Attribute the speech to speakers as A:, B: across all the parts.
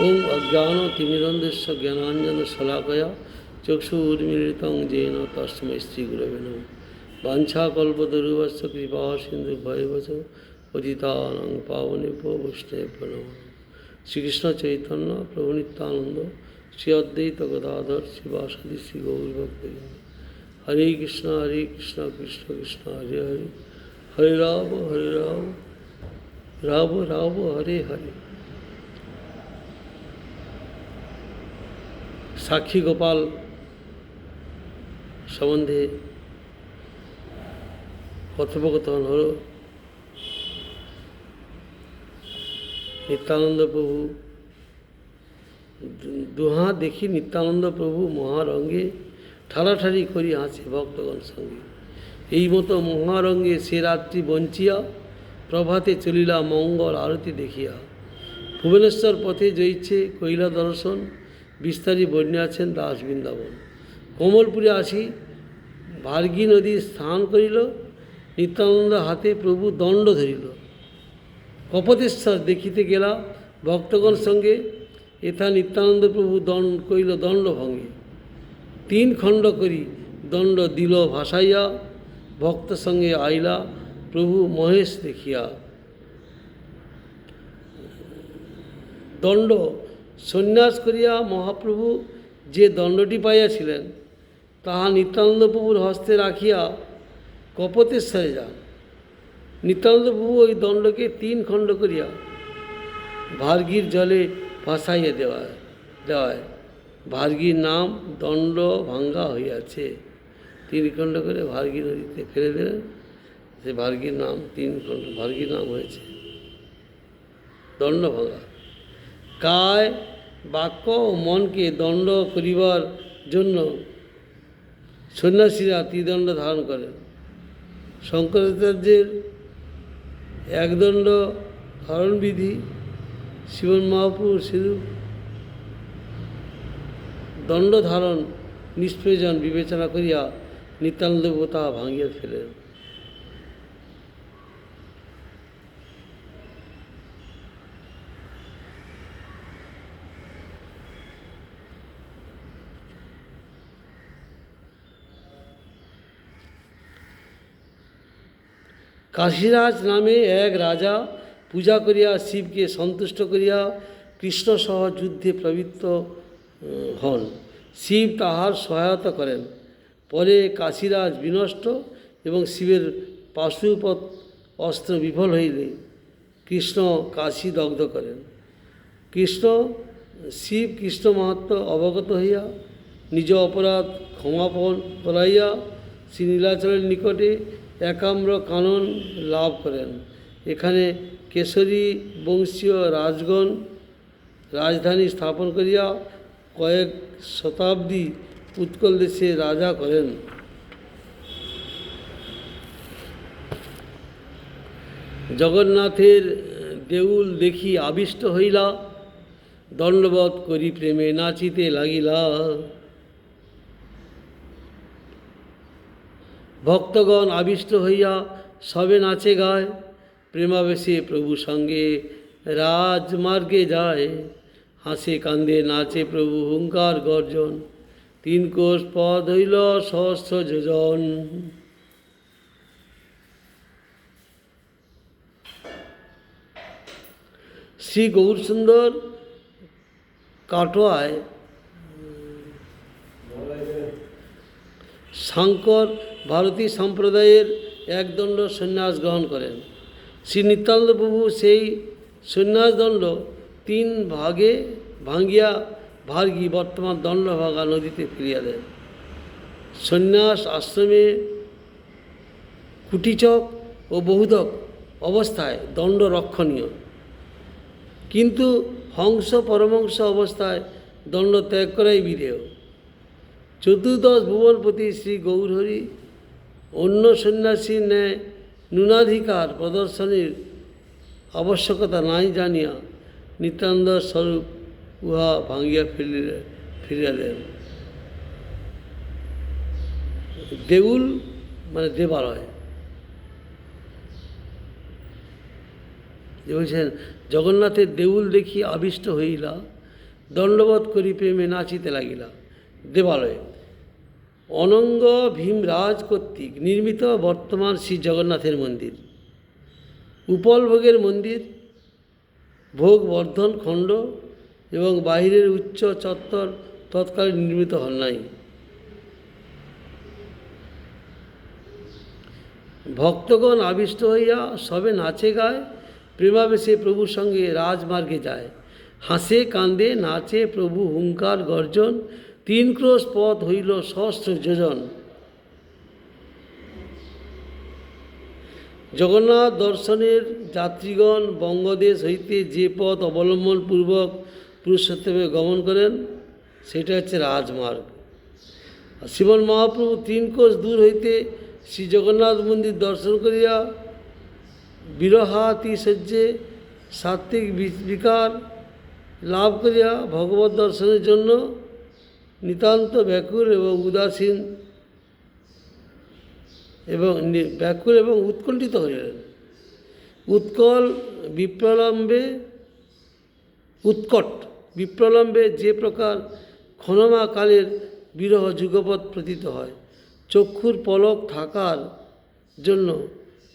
A: ओम अज्ञान तिमिरंदेश ज्ञानांजन शलाकया चक्षुर्मीत जेन तस्म स्त्री गुरव नम। दुर्वश कृपा सिंधु भयवश पतिता पावन वैष्णव नम। श्रीकृष्ण चैतन्य प्रभु नित्यानंद श्री अद्वैत गदाधर शिवासदि श्री गौरभक्त हरे कृष्ण हरे कृष्ण कृष्ण कृष्ण, हरे हरे। हरे राम हरे राम। राम राम, हरे हरे। সাক্ষী গোপাল সম্বন্ধে কথোপকথন হল। নিত্যানন্দ প্রভু দুহা দেখি নিত্যানন্দ প্রভু মহারঙ্গে ঠাড়াঠাড়ি করি হাসে ভক্তগণ সঙ্গে। এই মতো মহারঙ্গে সে রাত্রি বঞ্চিয়া প্রভাতে চলিলা মঙ্গল আরতি দেখিয়া। ভুবনেশ্বর পথে জয়ছে কৈলা দর্শন বিস্তারী বন্যে আছেন দাস বৃন্দাবন। কমলপুরে আসি, ভার্গী নদী স্নান করিল, নিত্যানন্দ হাতে প্রভু দণ্ড ধরিল। কপতেশ্বর দেখিতে গেলা ভক্তগণ সঙ্গে এথা নিত্যানন্দ প্রভু দণ্ড কইল দণ্ড ভঙ্গে। তিন খণ্ড করি দণ্ড দিল ভাসাইয়া, ভক্ত সঙ্গে আইলা প্রভু মহেশ দেখিয়া। দণ্ড সন্ন্যাস করিয়া মহাপ্রভু যে দণ্ডটি পাইয়াছিলেন, তাহা নিত্যানন্দ প্রভুর হস্তে রাখিয়া কপতেশ্বরে যান। নিত্যানন্দ প্রভু ওই দণ্ডকে তিন খণ্ড করিয়া ভার্গীর জলে ভাসাইয়া দেওয়ায় দেওয়ায়। ভার্গীর নাম দণ্ড ভাঙ্গা হইয়াছে। তিন খণ্ড করে ভার্গী নদীতে ফেলে দিলেন। সে ভার্গীর নাম তিন খণ্ড, ভার্গীর নাম হয়েছে দণ্ড ভাঙ্গা। কায়, বাক্য ও মনকে দণ্ড করিবার জন্য সন্ন্যাসীরা ত্রিদণ্ড ধারণ করেন শঙ্করাচার্যের একদণ্ড ধারণবিধি শিবন মহাপুর সিধু দণ্ড ধারণ নিষ্প্রয়োজন বিবেচনা করিয়া নিত্যানন্দ তাহা ভাঙিয়া ফেলেন কাশীরাজ নামে এক রাজা পূজা করিয়া শিবকে সন্তুষ্ট করিয়া কৃষ্ণসহ যুদ্ধে প্রবৃত্ত হন। শিব তাহার সহায়তা করেন। পরে কাশীরাজ বিনষ্ট এবং শিবের পাশুপত অস্ত্র বিফল হইলে কৃষ্ণ কাশী দগ্ধ করেন। কৃষ্ণ, শিব কৃষ্ণ মাহাত্ম অবগত হইয়া নিজ অপরাধ ক্ষমাপণ করাইয়া শ্রী নীলাচলের নিকটে একাম্র কানন লাভ করেন। এখানে কেশরী বংশীয় রাজগণ রাজধানী স্থাপন করিয়া কয়েক শতাব্দী উৎকল দেশে রাজা করেন। জগন্নাথের দেউল দেখি আবিষ্ট হইলা দণ্ডবধ করি প্রেমে নাচিতে লাগিলা। ভক্তগণ আবিষ্ট হইয়া সবে নাচে গায়। প্রেমাবেশে প্রভু সঙ্গে রাজমার্গে যায়। হাসে কান্দে নাচে প্রভু হুঙ্কার গর্জন। তিন কোষ পদ হইল সহস্র যোজন। শ্রী গৌরসুন্দর কাটোয়ায় শঙ্কর ভারতী সম্প্রদায়ের একদণ্ড সন্ন্যাস গ্রহণ করেন। শ্রী নিত্যানন্দ প্রভু সেই সন্ন্যাসদণ্ড তিন ভাগে ভাঙ্গিয়া ভার্গী বর্তমান দণ্ডভাগা নদীতে ফিরিয়া দেন। সন্ন্যাস আশ্রমে কুটিচক ও বহুদক অবস্থায় দণ্ড রক্ষণীয়। কিন্তু হংস পরমংস অবস্থায় দণ্ড ত্যাগ করাই বিধেয়। চতুর্দশ ভুবনপতি শ্রী গৌরহরি, অন্য সন্ন্যাসী ন্যায় ন্যূনাধিকার প্রদর্শনের আবশ্যকতা নাই জানিয়া নিত্যানন্দ স্বরূপ উহা ভাঙ্গিয়া ফিরিলে ফিরিয়া দেন দেউল মানে দেবালয়। বলছেন, জগন্নাথের দেউল দেখি আবিষ্ট হইলা, দণ্ডবোধ করি প্রেমে নাচিতে লাগিলা। দেবালয়ে। অনঙ্গ ভীমরাজ কর্তৃক নির্মিত বর্তমান শ্রী জগন্নাথের মন্দির। উপলভোগের মন্দির ভোগ বর্ধন খণ্ড এবং বাহিরের উচ্চ চত্বর তৎকালে নির্মিত হন নাই। ভক্তগণ আবিষ্ট হইয়া সবে নাচে গায়, প্রেমাবেশে প্রভুর সঙ্গে রাজমার্গে যায়। হাসে কান্দে নাচে প্রভু হুঙ্কার গর্জন তিন ক্রোশ পথ হইল সহস্র যোজন। জগন্নাথ দর্শনের যাত্রীগণ বঙ্গদেশ হইতে যে পথ অবলম্বন পূর্বক পুরুষোত্তমে গমন করেন, সেটা হচ্ছে রাজমার্গ। শ্রীমন মহাপ্রভু তিন কোষ দূর হইতে শ্রী জগন্নাথ মন্দির দর্শন করিয়া বিরহাতি সহ্যে সাত্ত্বিক বিকার লাভ করিয়া ভগবত দর্শনের জন্য নিতান্ত ব্যাকুল এবং উদাসীন এবং ব্যাকুল এবং উৎকণ্ঠিত হইলেন উৎকল বিপ্রলম্বে উৎকট বিপ্রলম্বে যে প্রকার ক্ষণমা কালের বিরহ যুগপৎ প্রতীত হয়, চক্ষুর পলক থাকার জন্য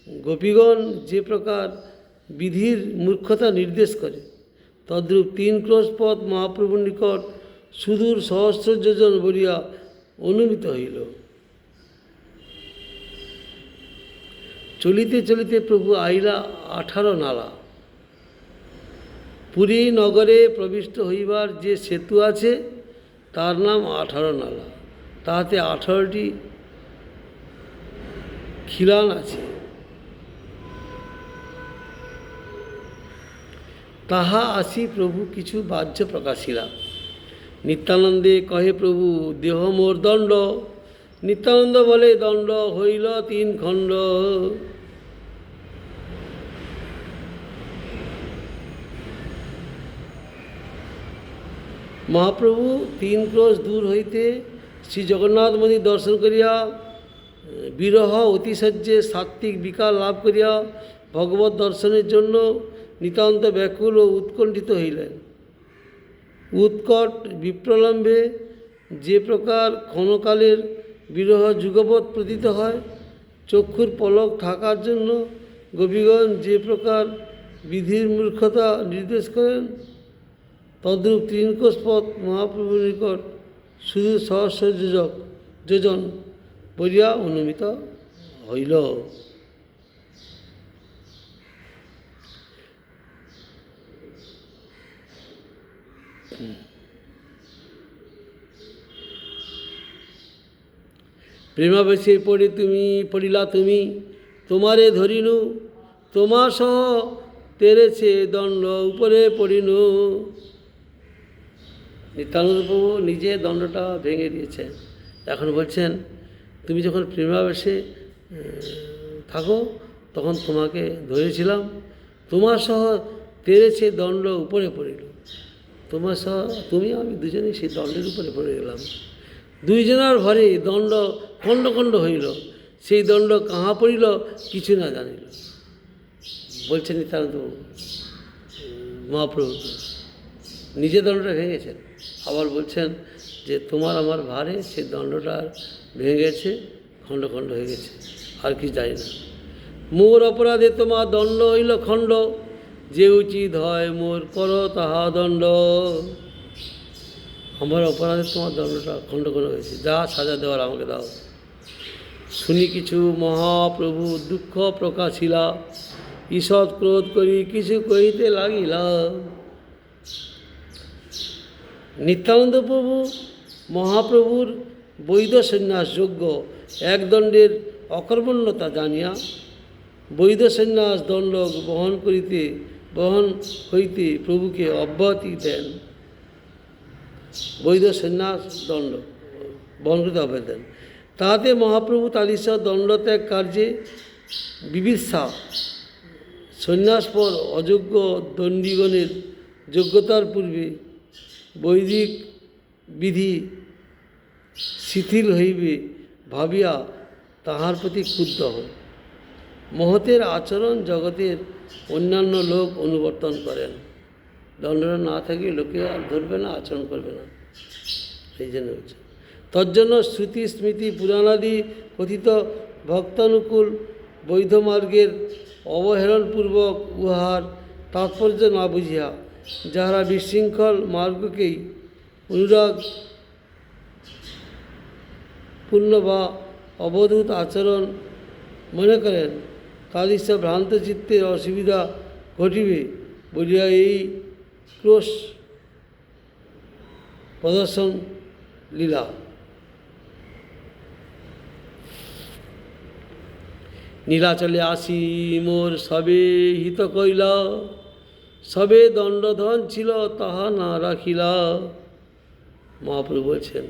A: গোপীগণ যে প্রকার বিধির মূর্খতা নির্দেশ করে, তদ্রূপ তিন ক্রোশ পথ মহাপ্রভুর নিকট সুদূর সহস্র যোজন বলিয়া অনুমিত হইল। চলিতে চলিতে প্রভু আইলা আঠারো নালা। পুরী নগরে প্রবিষ্ট হইবার যে সেতু আছে, তার নাম আঠারো নালা। তাহাতে আঠারোটি খিলান আছে। তাহা আসি প্রভু কিছু বাহ্য প্রকাশিলা। নিত্যানন্দে কহে প্রভু, দেহ মোর দণ্ড। নিত্যানন্দ বলে, দণ্ড হইল তিন খণ্ড। মহাপ্রভু, তিন ক্রোশ দূর হইতে শ্রী জগন্নাথ মন্দির দর্শন করিয়া, বিরহ অতিশয্যে সাত্ত্বিক বিকার লাভ করিয়া ভগবত দর্শনের জন্য নিতান্ত ব্যাকুল ও উৎকণ্ঠিত হইলেন। উৎকট বিপ্রলম্বে যে প্রকার ক্ষণকালের বিরহ যুগপৎ প্রতীত হয়, চক্ষুর পলক থাকার জন্য গোপীগণ যে প্রকার বিধির মূর্খতা নির্দেশ করেন, তদ্রূপ ত্রিনকোষ পথ মহাপ্রভুর নিকট শুধু সহস্র যোজক যোজন বলিয়া অনুমিত হইল। প্রেমাবেশে পড়ে তুমি, পড়িলা তুমি, তোমারে ধরিনু, তোমার সহ তেরেছে দণ্ড, উপরে পড়িনু। নিত্যানন্দ প্রভু নিজে দণ্ডটা ভেঙে দিয়েছেন। এখন বলছেন, তুমি যখন প্রেমাবেশে থাকো, তখন তোমাকে ধরেছিলাম, তোমার সহ তেরেছে দণ্ড, উপরে পড়িল তোমার সহ তুমি আমি দুজনেই সেই দণ্ডের উপরে পড়ে গেলাম। দুইজনার ঘরে দণ্ড খণ্ড খণ্ড হইল। সেই দণ্ড কাহা পড়িল কিছু না জানিল। বলছেন নিত্যানন্দ প্রভু, মহাপ্রভু নিজে দণ্ডটা ভেঙেছেন আবার বলছেন যে তোমার আমার ভারে সেই দণ্ডটা ভেঙে গেছে খণ্ড খণ্ড হয়ে গেছে আর কি জানি না। মোর অপরাধে তোমার দণ্ড হইল খণ্ড। যে উচিত হয় মোর কর তাহা দণ্ড। আমার অপরাধে তোমার দণ্ডটা খণ্ড খণ্ড হয়েছে। যা সাজা দেওয়ার আমাকে দাও। শুনি কিছু মহাপ্রভু দুঃখ প্রকাশিলা। ঈষৎ ক্রোধ করি কিছু কহিতে লাগিলা। নিত্যানন্দ প্রভু, মহাপ্রভুর বৈধ সন্ন্যাস যোগ্য। এক দণ্ডের অকর্মণ্যতা জানিয়া বৈধ সন্ন্যাস দণ্ড বহন করিতে বহন হইতে প্রভুকে অব্যাহতি দেন। বৈধ সন্ন্যাস দণ্ড বহন করতে অব্যাহতি দেন। তাহাতে মহাপ্রভু তালিশ দণ্ডত্যাগ কার্যে বিবিধা সন্ন্যাস পর অযোগ্য দণ্ডীগণের যোগ্যতার পূর্বে বৈদিক বিধি শিথিল হইবে ভাবিয়া তাহার প্রতি ক্ষুব্ধ হন। মহতের আচরণ জগতের অন্যান্য লোক অনুবর্তন করেন। দণ্ডটা না থাকলে লোকে আর ধরবে না, আচরণ করবে না। সেই জন্য হচ্ছে। তজ্জন্য শ্রুতি, স্মৃতি, পুরাণাদি কথিত ভক্তানুকূল বৈধ মার্গের অবহেলনপূর্বক উহার তাৎপর্য না বুঝিয়া যাহারা বিশৃঙ্খল মার্গকেই অনুরাগ পূর্ণ বা অবধূত আচরণ মনে করেন সব ভ্রান্ত চিত্তের অসুবিধা ঘটিবে বলিয়া এই ক্রোশ প্রদর্শন লীলা। নীলাচলে আসি মোর সবে হিত কইলা সবে দণ্ডধন ছিল তাহা না রাখিলা। মহাপ্রভু বলছেন,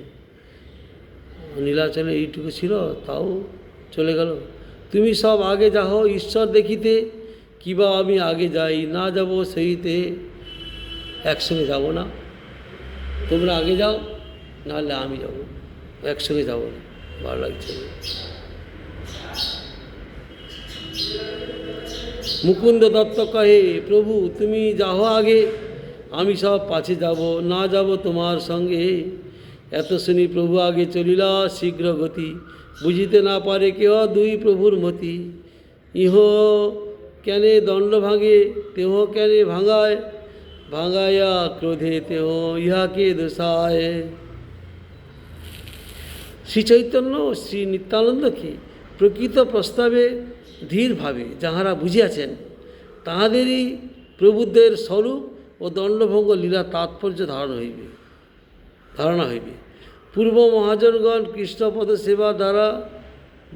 A: নীলাচলে এইটুকু ছিল, তাও চলে গেল। তুমি সব আগে যাও ঈশ্বর দেখিতে কিবা আমি আগে যাই, না যাব সেইতে একসঙ্গে যাব না। তোমরা আগে যাও, নাহলে আমি যাব। একসঙ্গে যাব না, ভালো লাগছে মুকুন্দ দত্ত কহে, প্রভু, তুমি যাও আগে, আমি সব পাছে যাব, না যাব তোমার সঙ্গে। এত শুনি প্রভু আগে চলিলা, শীঘ্র গতি। বুঝিতে না পারে কেহ দুই প্রভুর মতি। ইহ কেনে দণ্ড ভাঙে, তেহ কেনে ভাঙায়, ভাঙাইয়া ক্রোধে তেহ ইহাকে দোষায়। শ্রী চৈতন্য ও শ্রী নিত্যানন্দকে প্রকৃত প্রস্তাবে ধীরভাবে যাহারা বুঝিয়াছেন, তাহাদেরই প্রবুদ্ধের স্বরূপ ও দণ্ডভঙ্গ লীলা তাৎপর্য ধারণ হইবে, ধারণা হইবে। পূর্ব মহাজনগণ কৃষ্ণপদ সেবা দ্বারা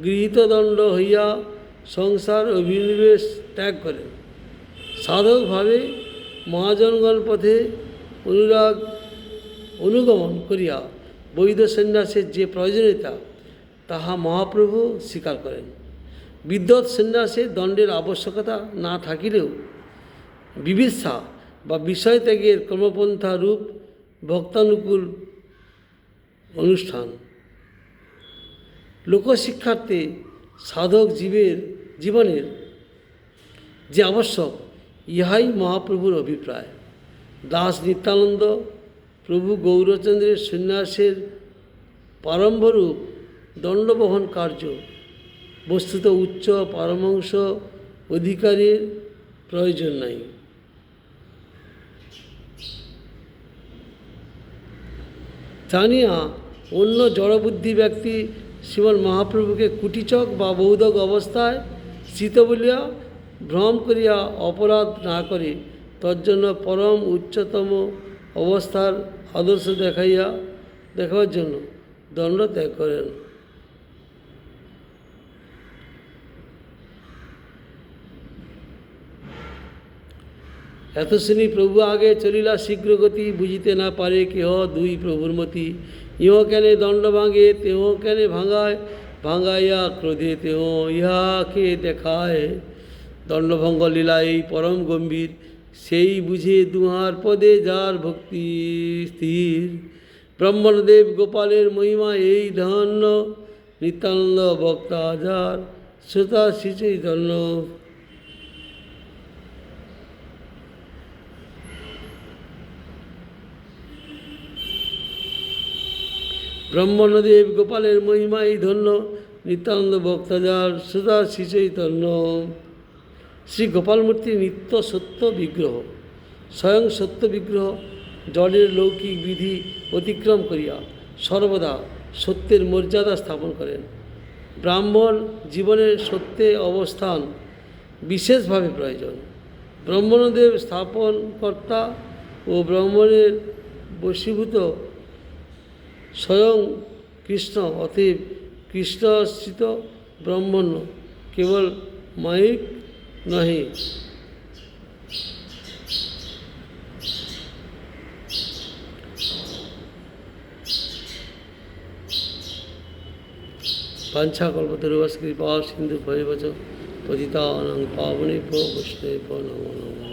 A: গৃহীত দণ্ড হইয়া সংসার অভিনিবেশ ত্যাগ করেন। সাধকভাবে মহাজনগণ পথে অনুরাগ অনুগমন করিয়া বৈধ সন্ন্যাসের যে প্রয়োজনীয়তা, তাহা মহাপ্রভু স্বীকার করেন। বিদ্যৎ সন্ন্যাসে দণ্ডের আবশ্যকতা না থাকিলেও বিবিধা বা বিষয় ত্যাগের কর্মপন্থা রূপ ভক্তানুকূল অনুষ্ঠান। লোকশিক্ষার্থে সাধক জীবের জীবনের যে আবশ্যক, ইহাই মহাপ্রভুর অভিপ্রায়। দাস নিত্যানন্দ, প্রভু গৌরচন্দ্রের সন্ন্যাসের প্রারম্ভরূপ দণ্ডবহন কার্য, বস্তুত উচ্চ পারমাংশ অধিকারের প্রয়োজন নাই। জানিয়া অন্য জড়বুদ্ধি ব্যক্তি শ্রীমন মহাপ্রভুকে কুটিচক বা বৌদ্ধক অবস্থায় স্থিত বলিয়া ভ্রম করিয়া অপরাধ না করে, তজ্জন্য পরম উচ্চতম অবস্থার আদর্শ দেখাইয়া, দেখাবার জন্য দণ্ড ত্যাগ করেন। এত শ্রেণি প্রভু আগে চলিলা শীঘ্র গতি বুঝিতে না পারে কেহ দুই প্রভুর মতি। ইহ কেনে দণ্ড ভাঙে, তেহ কেনে ভাঙায়, ভাঙাইয়া ক্রোধে তেহ ইহাকে দেখায়। দণ্ডভঙ্গ লীলা এই পরম গম্ভীর, সেই বুঝে দুহার পদে যার ভক্তি স্থির। ব্রহ্মণদেব গোপালের মহিমা এই ধন্য নিত্যানন্দ বক্তা যার শ্রোতা শ্রীচৈতন্য ব্রহ্মণদেব গোপালের মহিমাই ধন্য, নিত্যানন্দ বক্তাজার সুধা শ্রীচৈতন্য শ্রী গোপালমূর্তি নিত্য সত্য বিগ্রহ, স্বয়ং সত্য বিগ্রহ, জলের লৌকিক বিধি অতিক্রম করিয়া সর্বদা সত্যের মর্যাদা স্থাপন করেন। ব্রাহ্মণ জীবনের সত্যে অবস্থান বিশেষভাবে প্রয়োজন। ব্রহ্মণদেব স্থাপনকর্তা ও ব্রাহ্মণের বশীভূত স্বয়ং কৃষ্ণ, অতএব কৃষ্ণশ্রিত ব্রহ্মণ্য, কেবল মায়িক নহে। পাঞ্ছা কল্পতরুবাস কৃপা সিন্ধু ভয়বচ পতিতানং পাবনে বৈষ্ণব নমো নমঃ।